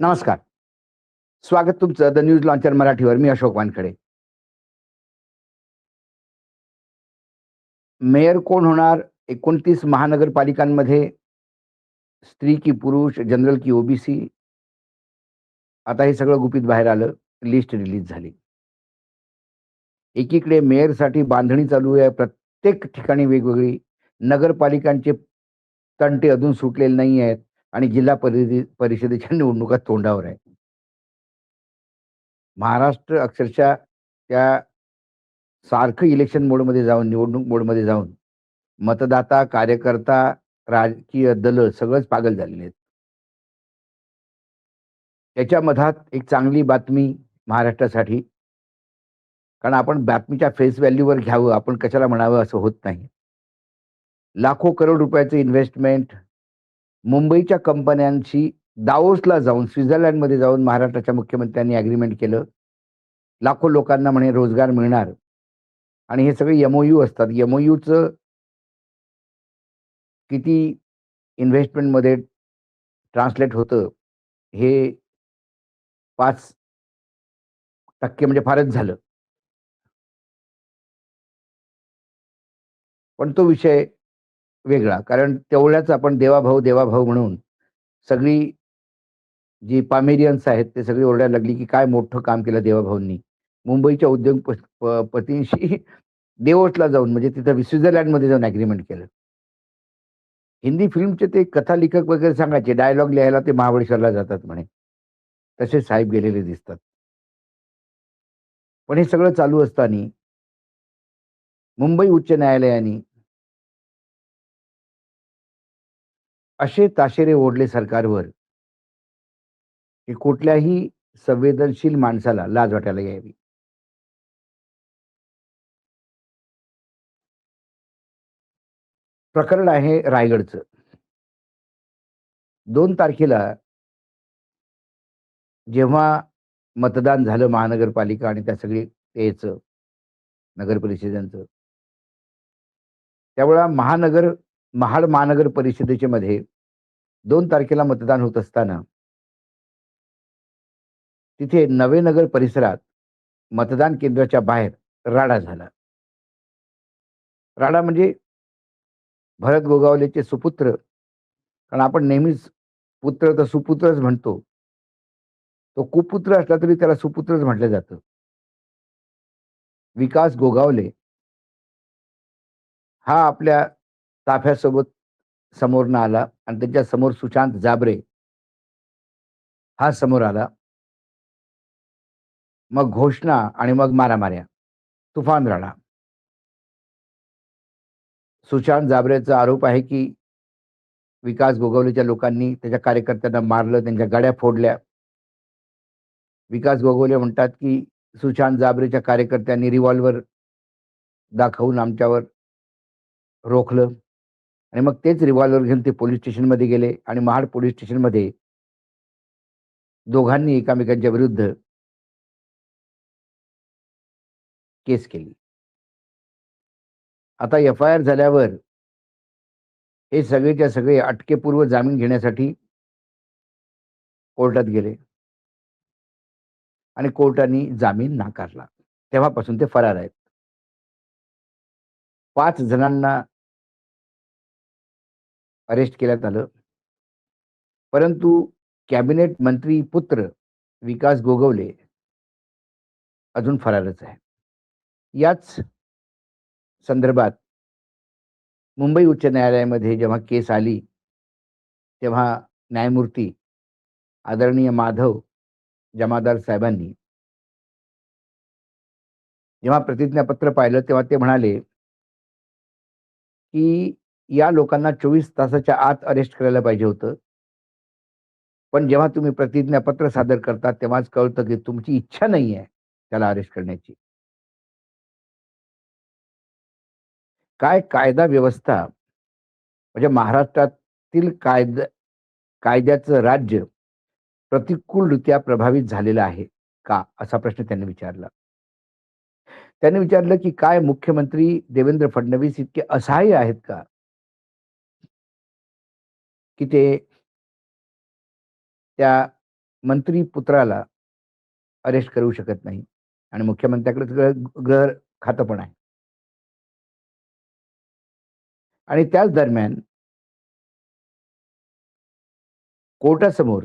नमस्कार. स्वागत तुमचं द न्यूज लॉन्चर मराठीवर. मी अशोक वानखडे. मेयर कोण होणार? एकोणतीस महानगरपालिकांमध्ये स्त्री की पुरुष जनरल की ओबीसी आता हे सगळं गुपित बाहेर आलं. लिस्ट रिलीज झाली. एकीकडे मेयरसाठी बांधणी चालू आहे. प्रत्येक ठिकाणी वेगवेगळी. नगरपालिकांचे तंटे अजून सुटलेले नाही आहेत आणि जिल्हा परिषदे परिषदेच्या निवडणुका तोंडावर आहे महाराष्ट्र अक्षरशः त्या सारखं इलेक्शन मोडमध्ये जाऊन निवडणूक मोडमध्ये जाऊन मतदाता कार्यकर्ता राजकीय दल सगळंच पागल झालेले आहेत. त्याच्या मधात एक चांगली बातमी महाराष्ट्रासाठी कारण आपण बातमीच्या फेस व्हॅल्यूवर घ्यावं आपण कशाला म्हणावं असं होत नाही. लाखो करोड रुपयाचं इन्व्हेस्टमेंट मुंबईच्या कंपन्यांशी दाओसला जाऊन स्वित्झर्लंडमध्ये जाऊन महाराष्ट्राच्या मुख्यमंत्र्यांनी अग्रीमेंट केलं. लाखो लोकांना म्हणे रोजगार मिळणार. आणि हे सगळे यमओयू असतात. यमओयूचं किती इन्व्हेस्टमेंटमध्ये ट्रान्सलेट होतं हे पाच टक्के म्हणजे फारच झालं. पण तो विषय वेगळा. कारण तेवढ्याच आपण देवाभाऊ देवाभाऊ म्हणून सगळी जी पामेरियन्स आहेत ते सगळी ओरडायला लागली की काय मोठं काम केलं देवाभाऊंनी. मुंबईच्या उद्योगपतींशी देवोटला जाऊन म्हणजे तिथं स्वित्झर्लंडमध्ये जाऊन ॲग्रीमेंट केलं. हिंदी फिल्मचे ते कथालेखक वगैरे सांगायचे डायलॉग लिहायला ते महाबळेश्वरला जातात म्हणे. तसे साहेब गेलेले दिसतात. पण हे सगळं चालू असताना मुंबई उच्च न्यायालयाने असे ताशेरे ओढले सरकारवर की कुठल्याही संवेदनशील माणसाला लाज वाटायला यावी. प्रकरण आहे रायगडचं. दोन तारखेला जेव्हा मतदान झालं महानगरपालिका आणि त्या सगळी तेच नगर परिषदांचं त्यावेळा महानगर महाड महानगर परिषदेच्या मध्ये दोन तारखेला मतदान होत असताना तिथे नवे नगर परिसरात मतदान केंद्राच्या बाहेर राडा झाला. राडा म्हणजे भरत गोगावलेचे सुपुत्र. कारण आपण नेहमीच पुत्र तर सुपुत्रच म्हणतो. तो कुपुत्र असला तरी त्याला सुपुत्रच म्हटलं जातं. विकास गोगावले हा आपल्या ताफ्यासोबत समोरनं आला. आणि त्यांच्यासमोर सुशांत जाबरे. हा समोर आला. मग घोषणा आणि मग मारामाऱ्या. तुफान राणा. सुशांत जाबरेचा आरोप आहे की विकास गोगवलेच्या लोकांनी त्याच्या कार्यकर्त्यांना मारलं त्यांच्या गाड्या फोडल्या. विकास गोगवले म्हणतात की सुशांत जाबरेच्या कार्यकर्त्यांनी रिव्हॉल्वर दाखवून आमच्यावर रोखलं. आणि मग तेच रिव्हॉल्वर घेऊन ते पोलीस स्टेशनमध्ये गेले आणि महाड पोलीस स्टेशनमध्ये दोघांनी एकामेकांच्या विरुद्ध केस केली. आता एफ आय आर झाल्यावर हे सगळेच्या सगळे अटकेपूर्व जामीन घेण्यासाठी कोर्टात गेले. आणि कोर्टाने जामीन नाकारला. तेव्हापासून ते फरार आहेत. पाच जणांना अरेस्ट केल्यात आलं परंतु कॅबिनेट मंत्री पुत्र विकास गोगवले अजून फरारच आहे. याच संदर्भात मुंबई उच्च न्यायालयामध्ये जेव्हा केस आली तेव्हा न्यायमूर्ती आदरणीय माधव जमादार साहेबांनी जेव्हा प्रतिज्ञापत्र पाहिलं तेव्हा ते म्हणाले की या लोकांना चोवीस तासाच्या आत अरेस्ट करायला पाहिजे होतं. पण जेव्हा तुम्ही प्रतिज्ञापत्र सादर करता तेव्हाच कळतं की तुमची इच्छा नाही आहे त्याला अरेस्ट करण्याची. काय कायदा व्यवस्था म्हणजे महाराष्ट्रातील कायद कायद्याचं राज्य प्रतिकूलरित्या प्रभावित झालेलं आहे का असा प्रश्न त्यांनी विचारला. त्यांनी विचारलं की काय मुख्यमंत्री देवेंद्र फडणवीस इतके असहाय्य आहेत का? की ते त्या मंत्री पुत्राला अरेस्ट करू शकत नाही. आणि मुख्यमंत्र्याकडे ग्रह गृह खातं पण आहे. आणि त्याच दरम्यान कोर्टासमोर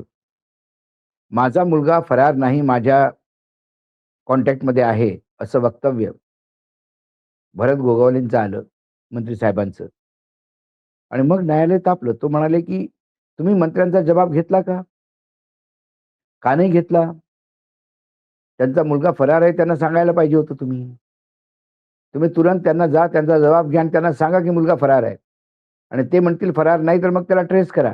माझा मुलगा फरार नाही माझ्या कॉन्टॅक्टमध्ये आहे असं वक्तव्य भरत गोगावलेंचं आलं मंत्री साहेबांचं. आणि मग न्यायालय तापलं. तो म्हणाले की तुम्ही मंत्र्यांचा जबाब घेतला का? का नाही घेतला? त्यांचा मुलगा फरार आहे त्यांना सांगायला पाहिजे होतं तुम्ही. तुम्ही तुरंत त्यांना जा त्यांचा जबाब घ्या आणि त्यांना सांगा की मुलगा फरार आहे. आणि ते म्हणतील फरार नाही तर मग त्याला ट्रेस करा.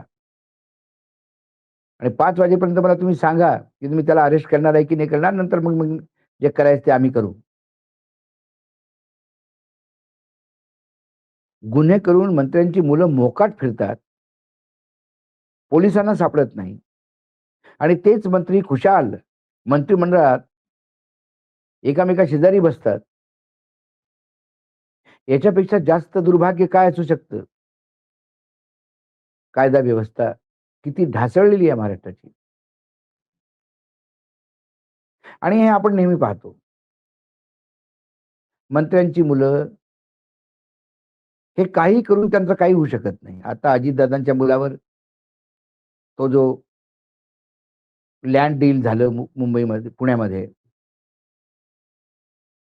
आणि पाच वाजेपर्यंत मला तुम्ही सांगा की तुम्ही त्याला अरेस्ट करणार आहे की नाही करणार नंतर मग मग जे करायचं ते आम्ही करू. गुन्हे करून मंत्र्यांची मुलं मोकाट फिरतात. पोलिसांना सापडत नाही. आणि तेच मंत्री खुशाल मंत्रिमंडळात एकामेका शेजारी बसतात. याच्यापेक्षा जास्त दुर्भाग्य काय असू शकतं? कायदा व्यवस्था किती ढासळलेली आहे महाराष्ट्राची. आणि हे आपण नेहमी पाहतो. मंत्र्यांची मुलं हे काही करून त्यांचं काही होऊ शकत नाही. आता अजितदादांच्या मुलावर तो जो लँड डील झालं मुंबईमध्ये पुण्यामध्ये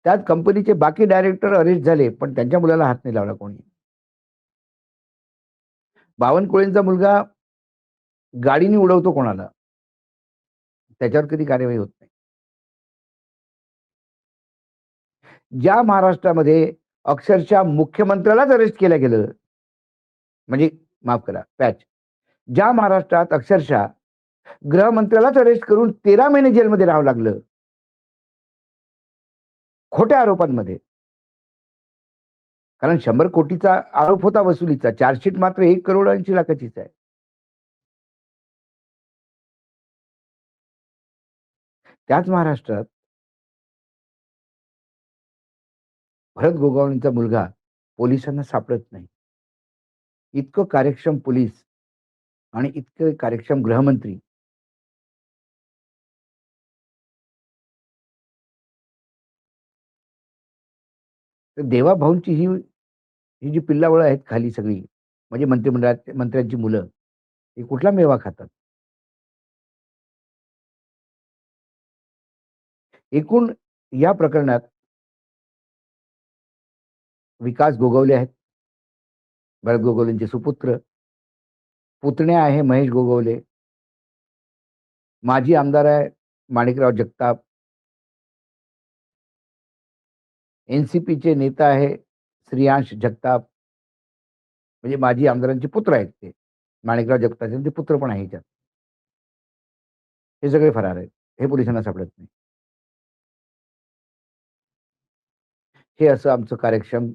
त्यात कंपनीचे बाकी डायरेक्टर अरेस्ट झाले पण त्यांच्या मुलाला हात नाही लावला कोणी. बावनकुळेंचा मुलगा गाडीने उडवतो कोणाला? त्याच्यावर कधी कार्यवाही होत नाही. ज्या महाराष्ट्रामध्ये अक्षरशः मुख्यमंत्र्यालाच अरेस्ट केलं गेलं म्हणजे माफ करा पॅच ज्या महाराष्ट्रात अक्षरशः गृहमंत्र्यालाच अरेस्ट करून तेरा महिने जेलमध्ये राहावं लागलं. खोट्या आरोपांमध्ये. कारण शंभर कोटीचा आरोप होता वसुलीचा. चार्जशीट मात्र एक करोड ऐंशी लाखाचीच आहे. त्याच महाराष्ट्रात भरत गोगावणीचा मुलगा पोलिसांना सापडत नाही. इतकं कार्यक्षम पोलीस आणि इतकं कार्यक्षम गृहमंत्री तर देवाभाऊंची ही ही जी पिल्लावळ आहेत खाली सगळी म्हणजे मंत्रिमंडळात मंत्र्यांची मुलं ही कुठला मेवा खातात? एकूण या प्रकरणात विकास गोगवले आहेत. भरत गोगवलेंचे सुपुत्र. पुतणे आहे महेश गोगवले माजी आमदार आहे माणिकराव जगताप. एनसीपीचे नेता आहे श्रियांश जगताप. म्हणजे माजी आमदारांचे पुत्र आहेत ते. माणिकराव जगताप ते पुत्र पण आहे ह्याच्यात हे सगळे फरार आहेत. हे पोलिसांना सापडत नाही. हे असं आमचं कार्यक्षम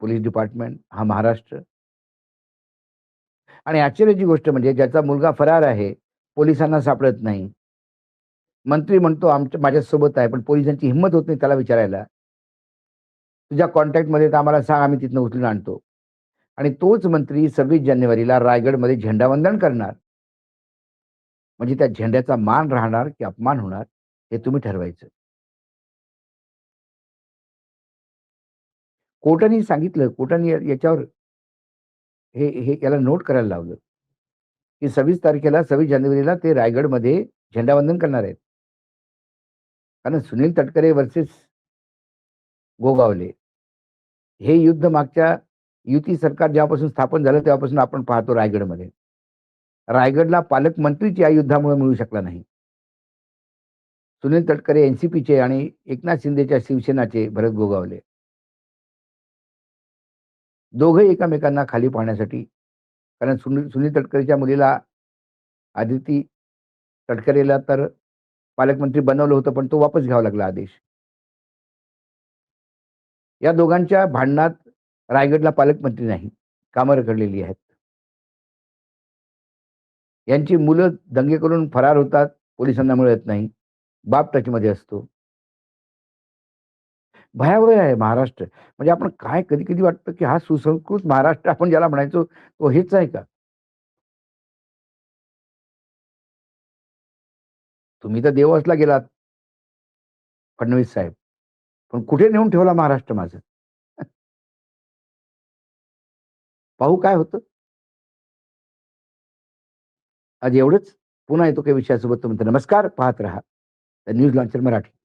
पोलीस डिपार्टमेंट हा महाराष्ट्र. आणि आश्चर्याची गोष्ट म्हणजे ज्याचा मुलगा फरार आहे पोलिसांना सापडत नाही. मंत्री म्हणतो आमच्या माझ्यासोबत आहे पण पोलिसांची हिंमत होत नाही त्याला विचारायला. तुझ्या कॉन्टॅक्टमध्ये तर आम्हाला सांग आम्ही तिथनं उचलून आणतो. आणि तोच मंत्री सव्वीस जानेवारीला रायगडमध्ये झेंडावंदन करणार. म्हणजे त्या झेंड्याचा मान राहणार की अपमान होणार हे तुम्ही ठरवायचं. कोर्टाने सांगितलं कोर्टाने याच्यावर हे हे याला नोट करायला लावलं की सव्वीस तारखेला सव्वीस जानेवारीला ते रायगडमध्ये झेंडावंदन करणार आहेत. कारण सुनील तटकरे वर्सेस गोगावले. हे युद्ध मागच्या युती सरकार जेव्हापासून स्थापन झालं तेव्हापासून आपण पाहतो रायगडमध्ये. रायगडला पालकमंत्रीच या युद्धामुळे मिळू शकला नाही. सुनील तटकरे एनसीपीचे आणि एकनाथ शिंदेच्या शिवसेनाचे भरत गोगावले. दोघंही एकमेकांना खाली पाहण्यासाठी. कारण सुनील सुनील तटकरेच्या मुलीला आदिती तटकरेला तर पालकमंत्री बनवलं होतं पण तो वापस घ्यावा लागला आदेश. या दोघांच्या भांडणात रायगडला पालकमंत्री नाही कामं रखडलेली आहेत. यांची मुलं दंगे करून फरार होतात पोलिसांना मिळत नाही बाप टचमध्ये असतो. भयावह आहे महाराष्ट्र. म्हणजे आपण काय कधी कधी वाटतं की हा सुसंस्कृत महाराष्ट्र आपण ज्याला म्हणायचो तो हेच आहे का? तुम्ही तर देवासला गेलात. फडणवीस साहेब. पण कुठे नेऊन ठेवला महाराष्ट्र माझं? पाहू काय होतं? आज एवढंच. पुन्हा येतो काही विषयासोबत तुमचं. नमस्कार. पाहत राहा. News launcher Marathi.